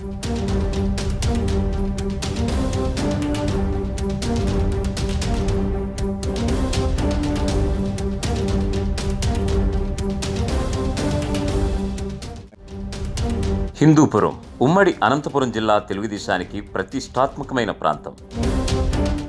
హిందూపురం ఉమ్మడి అనంతపురం జిల్లా తెలుగుదేశానికి ప్రతిష్టాత్మకమైన ప్రాంతం.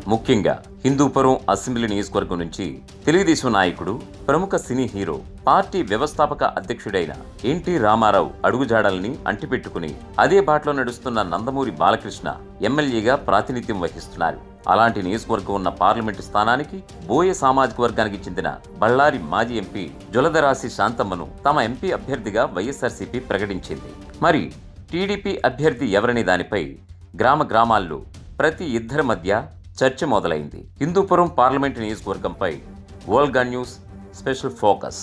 ముఖ్యంగా హిందూపురం అసెంబ్లీ నియోజకవర్గం నుంచి తెలుగుదేశం నాయకుడు ప్రముఖ సినీ హీరో పార్టీ వ్యవస్థాపక అధ్యక్షుడైన ఎన్టీ రామారావు అడుగుజాడల్ని అంటిపెట్టుకుని అదే బాటలో నడుస్తున్న నందమూరి బాలకృష్ణ ఎమ్మెల్యేగా ప్రాతినిధ్యం వహిస్తున్నారు. అలాంటి నియోజకవర్గం ఉన్న పార్లమెంటు స్థానానికి బోయ సామాజిక వర్గానికి చెందిన బళ్ళారి మాజీ ఎంపీ జులదరాశి శాంతమ్మను తమ ఎంపీ అభ్యర్థిగా వైఎస్ఆర్సీపీ ప్రకటించింది. మరి టీడీపీ అభ్యర్థి ఎవరనే దానిపై గ్రామ గ్రామాల్లో ప్రతి ఇద్దరి మధ్య చర్చ మొదలైంది. హిందూపురం పార్లమెంట్ నియోజకవర్గంపై వోల్గా న్యూస్ స్పెషల్ ఫోకస్.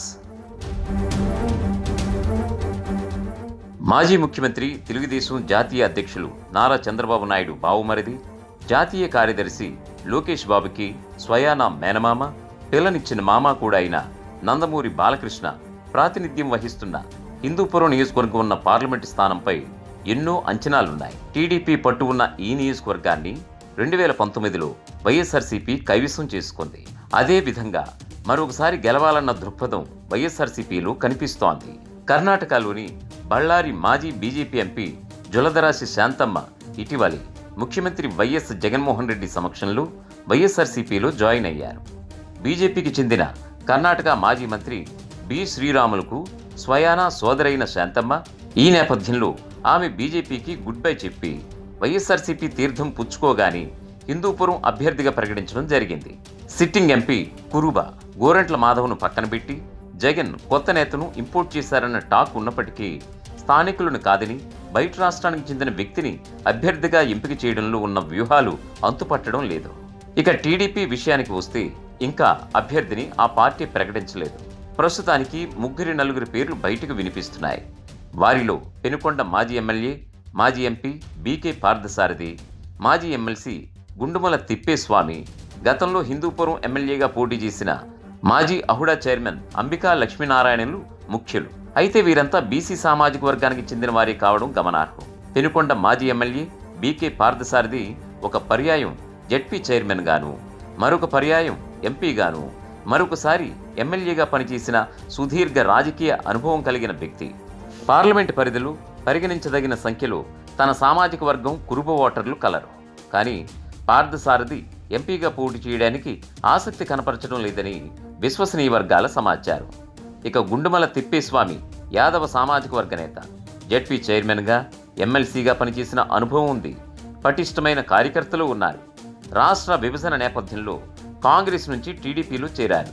మాజీ ముఖ్యమంత్రి తెలుగుదేశం జాతీయ అధ్యక్షులు నారా చంద్రబాబు నాయుడు బావుమరిది జాతీయ కార్యదర్శి లోకేష్ బాబుకి స్వయానా మేనమామ పిల్లనిచ్చిన మామ కూడా అయిన నందమూరి బాలకృష్ణ ప్రాతినిధ్యం వహిస్తున్న హిందూపురం నియోజకవర్గం ఉన్న పార్లమెంటు స్థానంపై ఎన్నో అంచనాలున్నాయి. టీడీపీ పట్టు ఉన్న ఈ నియోజకవర్గాన్ని రెండు వేల పంతొమ్మిదిలో వైఎస్ఆర్సీపీ కైవసం చేసుకుంది. అదే విధంగా మరొకసారి గెలవాలన్న దృక్పథం వైఎస్ఆర్సీపీలో కనిపిస్తోంది. కర్ణాటకలోని బళ్ళారి మాజీ బీజేపీ ఎంపీ జులదరాశి శాంతమ్మ ఇటీవలి ముఖ్యమంత్రి వైఎస్ జగన్మోహన్ రెడ్డి సమక్షంలో వైఎస్ఆర్సీపీలో జాయిన్ అయ్యారు. బీజేపీకి చెందిన కర్ణాటక మాజీ మంత్రి బి శ్రీరాములకు స్వయానా సోదరైన శాంతమ్మ ఈ నేపథ్యంలో ఆమె బీజేపీకి గుడ్ బై చెప్పి వైఎస్ఆర్సీపీ తీర్థం పుచ్చుకోగాని హిందూపురం అభ్యర్థిగా ప్రకటించడం జరిగింది. సిట్టింగ్ ఎంపీ కురుబ గోరంట్ల మాధవ్ను పక్కన పెట్టి జగన్ కొత్త నేతను ఇంపోర్ట్ చేశారన్న టాక్ ఉన్నప్పటికీ స్థానికులను కాదని బయట రాష్ట్రానికి చెందిన వ్యక్తిని అభ్యర్థిగా ఎంపిక చేయడంలో ఉన్న వ్యూహాలు అంతుపట్టడం లేదు. ఇక టీడీపీ విషయానికి వస్తే ఇంకా అభ్యర్థిని ఆ పార్టీ ప్రకటించలేదు. ప్రస్తుతానికి ముగ్గురి నలుగురి పేర్లు బయటకు వినిపిస్తున్నాయి. వారిలో పెనుకొండ మాజీ ఎమ్మెల్యే మాజీ ఎంపీ బీకే పార్థసారథి మాజీ ఎమ్మెల్సీ గుండుమల తిప్పేస్వామి గతంలో హిందూపురం ఎమ్మెల్యేగా పోటీ చేసిన మాజీ అహుడా చైర్మన్ అంబికా లక్ష్మీనారాయణలు ముఖ్యులు. అయితే వీరంతా బీసీ సామాజిక వర్గానికి చెందిన వారే కావడం గమనార్హం. పెనుకొండ మాజీ ఎమ్మెల్యే బీకే పార్థసారథి ఒక పర్యాయం జడ్పీ చైర్మన్ గాను మరొక పర్యాయం ఎంపీ గాను మరొకసారి ఎమ్మెల్యేగా పనిచేసిన సుదీర్ఘ రాజకీయ అనుభవం కలిగిన వ్యక్తి. పార్లమెంట్ పరిధిలో పరిగణించదగిన సంఖ్యలో తన సామాజిక వర్గం కురుబ ఓటర్లు కలరు. కానీ పార్థసారథి ఎంపీగా పోటీ చేయడానికి ఆసక్తి కనపరచడం లేదని విశ్వసనీయ వర్గాల సమాచారం. ఇక గుండుమల తిప్పేస్వామి యాదవ సామాజిక వర్గ నేత. జెడ్పీ చైర్మన్గా ఎమ్మెల్సీగా పనిచేసిన అనుభవం ఉంది. పటిష్టమైన కార్యకర్తలు ఉన్నారు. రాష్ట్ర విభజన నేపథ్యంలో కాంగ్రెస్ నుంచి టీడీపీలో చేరారు.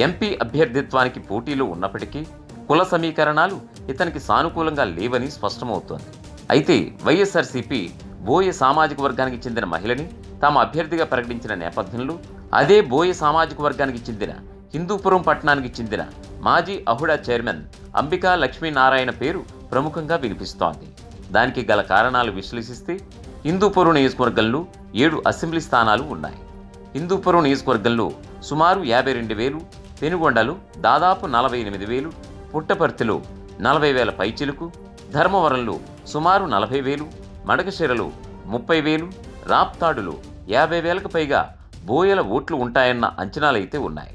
ఎంపీ అభ్యర్థిత్వానికి పోటీలు ఉన్నప్పటికీ కుల సమీకరణాలు ఇతనికి సానుకూలంగా లేవని స్పష్టమవుతోంది. అయితే వైఎస్ఆర్సీపీ బోయ సామాజిక వర్గానికి చెందిన మహిళని తమ అభ్యర్థిగా ప్రకటించిన నేపథ్యంలో అదే బోయ సామాజిక వర్గానికి చెందిన హిందూపురం పట్టణానికి చెందిన మాజీ అహుడా చైర్మన్ అంబికా లక్ష్మీనారాయణ పేరు ప్రముఖంగా వినిపిస్తోంది. దానికి గల కారణాలు విశ్లేషిస్తే హిందూపురం నియోజకవర్గంలో ఏడు అసెంబ్లీ స్థానాలు ఉన్నాయి. హిందూపురం నియోజకవర్గంలో సుమారు యాభై రెండు వేలు పెనుగొండలు దాదాపు నలభై ఎనిమిది వేలు పుట్టపర్తిలో నలభై వేల పైచిలుకు ధర్మవరంలో సుమారు నలభై వేలు మడకశిరలో ముప్పై వేలు రాప్తాడులో యాభై వేలకు పైగా బోయల ఓట్లు ఉంటాయన్న అంచనాలైతే ఉన్నాయి.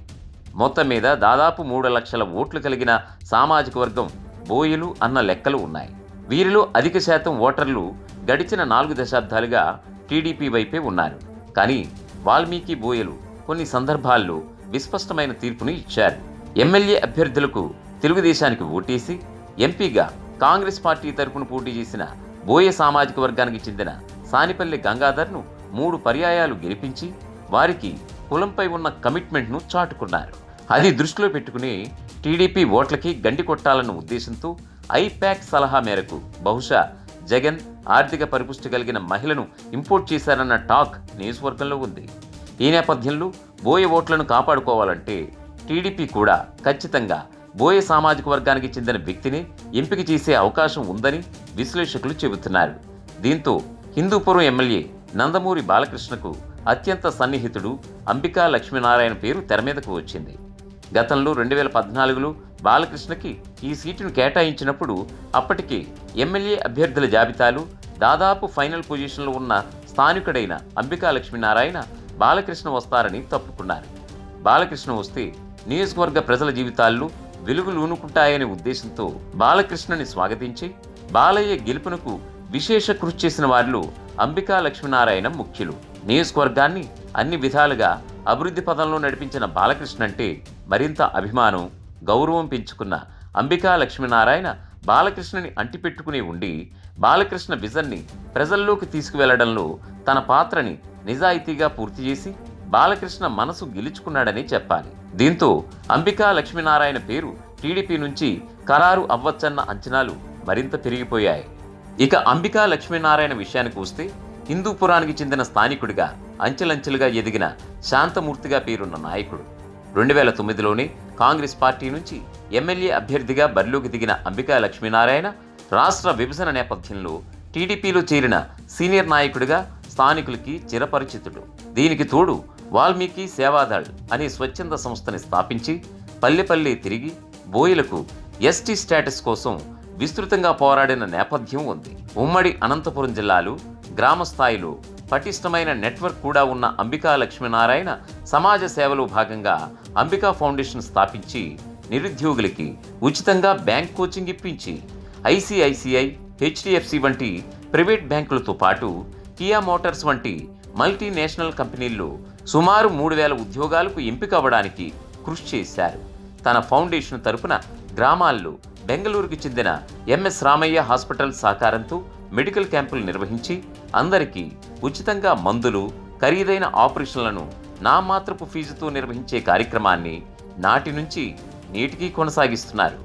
మొత్తం మీద దాదాపు మూడు లక్షల ఓట్లు కలిగిన సామాజిక వర్గం బోయలు అన్న లెక్కలు ఉన్నాయి. వీరిలో అధిక శాతం ఓటర్లు గడిచిన నాలుగు దశాబ్దాలుగా టీడీపీ వైపే ఉన్నారు. కానీ వాల్మీకి బోయలు కొన్ని సందర్భాల్లో విస్పష్టమైన తీర్పును ఇచ్చారు. ఎమ్మెల్యే అభ్యర్థులకు తెలుగుదేశానికి ఓటేసి ఎంపీగా కాంగ్రెస్ పార్టీ తరపున పోటీ చేసిన బోయ సామాజిక వర్గానికి చెందిన సానిపల్లి గంగాధర్ను మూడు పర్యాయాలు గెలిపించి వారికి కులంపై ఉన్న కమిట్మెంట్ను చాటుకున్నారు. అది దృష్టిలో పెట్టుకుని టీడీపీ ఓట్లకి గండి కొట్టాలన్న ఉద్దేశంతో ఐప్యాక్ సలహా మేరకు బహుశా జగన్ ఆర్థిక పరిపుష్టి కలిగిన మహిళను ఇంపోర్ట్ చేశారన్న టాక్ నియోజకవర్గంలో ఉంది. ఈ నేపథ్యంలో బోయ ఓట్లను కాపాడుకోవాలంటే టీడీపీ కూడా ఖచ్చితంగా బోయ సామాజిక వర్గానికి చెందిన వ్యక్తిని ఎంపిక చేసే అవకాశం ఉందని విశ్లేషకులు చెబుతున్నారు. దీంతో హిందూపురం ఎమ్మెల్యే నందమూరి బాలకృష్ణకు అత్యంత సన్నిహితుడు అంబికా లక్ష్మీనారాయణ పేరు తెర మీదకు వచ్చింది. గతంలో రెండు వేల పద్నాలుగులో బాలకృష్ణకి ఈ సీటును కేటాయించినప్పుడు అప్పటికి ఎమ్మెల్యే అభ్యర్థుల జాబితాలు దాదాపు ఫైనల్ పొజిషన్లో ఉన్న స్థానికుడైన అంబికా లక్ష్మీనారాయణ బాలకృష్ణ వస్తారని తప్పుకున్నారు. బాలకృష్ణ వస్తే నియోజకవర్గ ప్రజల జీవితాల్లో వెలుగులూనుకుంటాయనే ఉద్దేశంతో బాలకృష్ణని స్వాగతించి బాలయ్య గెలుపునకు విశేష కృషి చేసిన వారిలో అంబికా లక్ష్మీనారాయణ ముఖ్యులు. నియోజకవర్గాన్ని అన్ని విధాలుగా అభివృద్ధి పదంలో నడిపించిన బాలకృష్ణ అంటే మరింత అభిమానం గౌరవం పెంచుకున్న అంబికా లక్ష్మీనారాయణ బాలకృష్ణని అంటిపెట్టుకుని ఉండి బాలకృష్ణ విజన్ని ప్రజల్లోకి తీసుకువెళ్ళడంలో తన పాత్రని నిజాయితీగా పూర్తి చేసి బాలకృష్ణ మనసు గెలుచుకున్నాడని చెప్పాలి. దీంతో అంబికా లక్ష్మీనారాయణ పేరు టీడీపీ నుంచి ఖరారు అవ్వచ్చన్న అంచనాలు మరింత పెరిగిపోయాయి. ఇక అంబికా లక్ష్మీనారాయణ విషయానికి వస్తే హిందూపురానికి చెందిన స్థానికుడిగా అంచెలంచెలుగా ఎదిగిన శాంతమూర్తిగా పేరున్న నాయకుడు. రెండు వేల తొమ్మిదిలోనే కాంగ్రెస్ పార్టీ నుంచి ఎమ్మెల్యే అభ్యర్థిగా బరిలోకి దిగిన అంబికా లక్ష్మీనారాయణ రాష్ట్ర విభజన నేపథ్యంలో టీడీపీలో చేరిన సీనియర్ నాయకుడిగా స్థానికులకి చిరపరిచితుడు. దీనికి తోడు వాల్మీకి సేవాదళ్ అనే స్వచ్ఛంద సంస్థని స్థాపించి పల్లెపల్లె తిరిగి బోయిలకు ఎస్టీ స్టేటస్ కోసం విస్తృతంగా పోరాడిన నేపథ్యం ఉంది. ఉమ్మడి అనంతపురం జిల్లాలో గ్రామ స్థాయిలో పటిష్టమైన నెట్వర్క్ కూడా ఉన్న అంబికా లక్ష్మీనారాయణ సమాజ సేవలో భాగంగా అంబికా ఫౌండేషన్ స్థాపించి నిరుద్యోగులకి ఉచితంగా బ్యాంక్ కోచింగ్ ఇప్పించి ఐసిఐసిఐ హెచ్డిఎఫ్సి వంటి ప్రైవేట్ బ్యాంకులతో పాటు కియా మోటార్స్ వంటి మల్టీనేషనల్ కంపెనీల్లో సుమారు మూడు వేల ఉద్యోగాలకు ఎంపిక అవ్వడానికి కృషి చేశారు. తన ఫౌండేషన్ తరపున గ్రామాల్లో బెంగళూరుకు చెందిన ఎంఎస్ రామయ్య హాస్పిటల్ సహకారంతో మెడికల్ క్యాంపులు నిర్వహించి అందరికీ ఉచితంగా మందులు ఖరీదైన ఆపరేషన్లను నామాత్రపు ఫీజుతో నిర్వహించే కార్యక్రమాన్ని నాటి నుంచి నేటికీ కొనసాగిస్తున్నారు.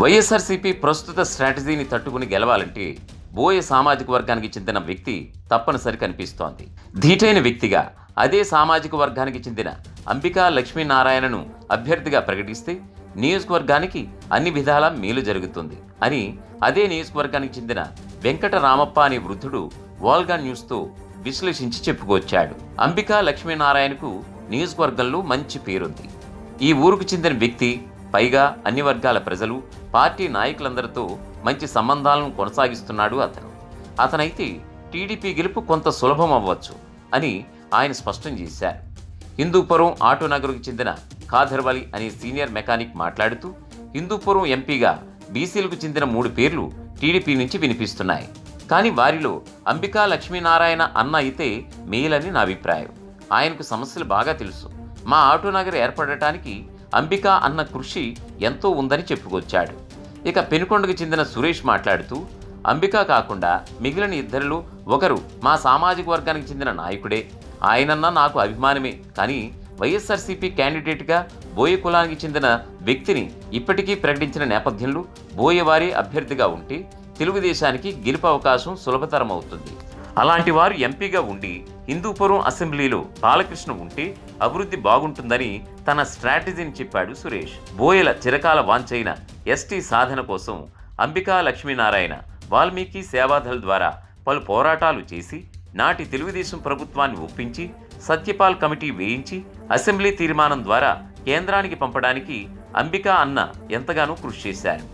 వైఎస్ఆర్సీపీ ప్రస్తుత స్ట్రాటజీని తట్టుకుని గెలవాలంటే బోయ సామాజిక వర్గానికి చెందిన వ్యక్తి తప్పనిసరి కనిపిస్తోంది. ధీటైన వ్యక్తిగా అదే సామాజిక వర్గానికి చెందిన అంబికా లక్ష్మీనారాయణను అభ్యర్థిగా ప్రకటిస్తే నియోజకవర్గానికి అన్ని విధాల మేలు జరుగుతుంది అని అదే నియోజకవర్గానికి చెందిన వెంకట రామప్ప అనే వృద్ధుడు వాల్గా న్యూస్తో విశ్లేషించి చెప్పుకొచ్చాడు. అంబికా లక్ష్మీనారాయణకు నియోజకవర్గంలో మంచి పేరుంది. ఈ ఊరుకు చెందిన వ్యక్తి పైగా అన్ని వర్గాల ప్రజలు పార్టీ నాయకులందరితో మంచి సంబంధాలను కొనసాగిస్తున్నాడు అతను. అతనైతే టీడీపీ గెలుపు కొంత సులభం అవ్వచ్చు అని ఆయన స్పష్టం చేశారు. హిందూపురం ఆటోనగర్కు చెందిన ఖాదర్వలి అనే సీనియర్ మెకానిక్ మాట్లాడుతూ హిందూపురం ఎంపీగా బీసీలకు చెందిన మూడు పేర్లు టీడీపీ నుంచి వినిపిస్తున్నాయి. కానీ వారిలో అంబికా లక్ష్మీనారాయణ అన్న అయితే మేలని నా అభిప్రాయం. ఆయనకు సమస్యలు బాగా తెలుసు. మా ఆటోనగర్ ఏర్పడటానికి అంబికా అన్న కృషి ఎంతో ఉందని చెప్పుకొచ్చాడు. ఇక పెనుకొండకు చెందిన సురేష్ మాట్లాడుతూ అంబికా కాకుండా మిగిలిన ఇద్దరిలో ఒకరు మా సామాజిక వర్గానికి చెందిన నాయకుడే. ఆయనన్నా నాకు అభిమానమే. కానీ వైఎస్ఆర్సీపీ క్యాండిడేట్గా బోయ కులానికి చెందిన వ్యక్తిని ఇప్పటికీ ప్రకటించిన నేపథ్యంలో బోయవారి అభ్యర్థిగా ఉంటే తెలుగుదేశానికి గెలుపు అవకాశం సులభతరం అవుతుంది. అలాంటి వారు ఎంపీగా ఉండి హిందూపురం అసెంబ్లీలో బాలకృష్ణ ఉంటే అభివృద్ధి బాగుంటుందని తన స్ట్రాటజీని చెప్పాడు సురేష్. బోయల చిరకాల వాంచైన ఎస్టీ సాధన కోసం అంబికా లక్ష్మీనారాయణ వాల్మీకి సేవాదళ్ ద్వారా పలు పోరాటాలు చేసి నాటి తెలుగుదేశం ప్రభుత్వాన్ని ఒప్పించి సత్యపాల్ కమిటీ వేయించి అసెంబ్లీ తీర్మానం ద్వారా కేంద్రానికి పంపడానికి అంబికా అన్న ఎంతగానో కృషి చేశారు.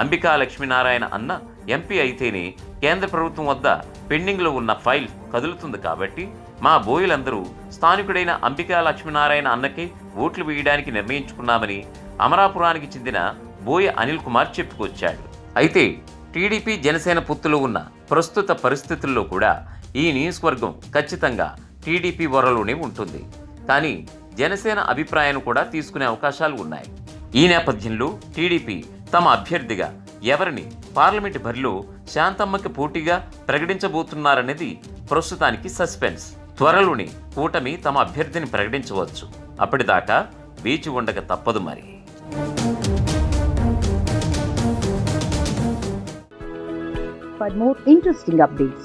అంబికా లక్ష్మీనారాయణ అన్న ఎంపీ అయితేనే కేంద్ర ప్రభుత్వం వద్ద పెండింగ్లో ఉన్న ఫైల్ కదులుతుంది కాబట్టి మా బోయిలందరూ స్థానికుడైన అంబికా లక్ష్మీనారాయణ అన్నకే ఓట్లు వేయడానికి నిర్ణయించుకున్నామని అమరాపురానికి చెందిన బోయ అనిల్ కుమార్ చెప్పుకొచ్చాడు. అయితే టీడీపీ జనసేన పొత్తులో ఉన్న ప్రస్తుత పరిస్థితుల్లో కూడా ఈ నియోజకవర్గం ఖచ్చితంగా టీడీపీ వరలోనే ఉంటుంది. కానీ జనసేన అభిప్రాయాన్ని కూడా తీసుకునే అవకాశాలు ఉన్నాయి. ఈ నేపథ్యంలో టీడీపీ తమ అభ్యర్థిగా ఎవరిని పార్లమెంటు బరిలో శాంతమ్మకి పోటీగా ప్రకటించబోతున్నారనేది ప్రస్తుతానికి సస్పెన్స్. త్వరలోనే కూటమి తమ అభ్యర్థిని ప్రకటించవచ్చు. అప్పటిదాకా వేచి ఉండక తప్పదు మరి. For more interesting updates,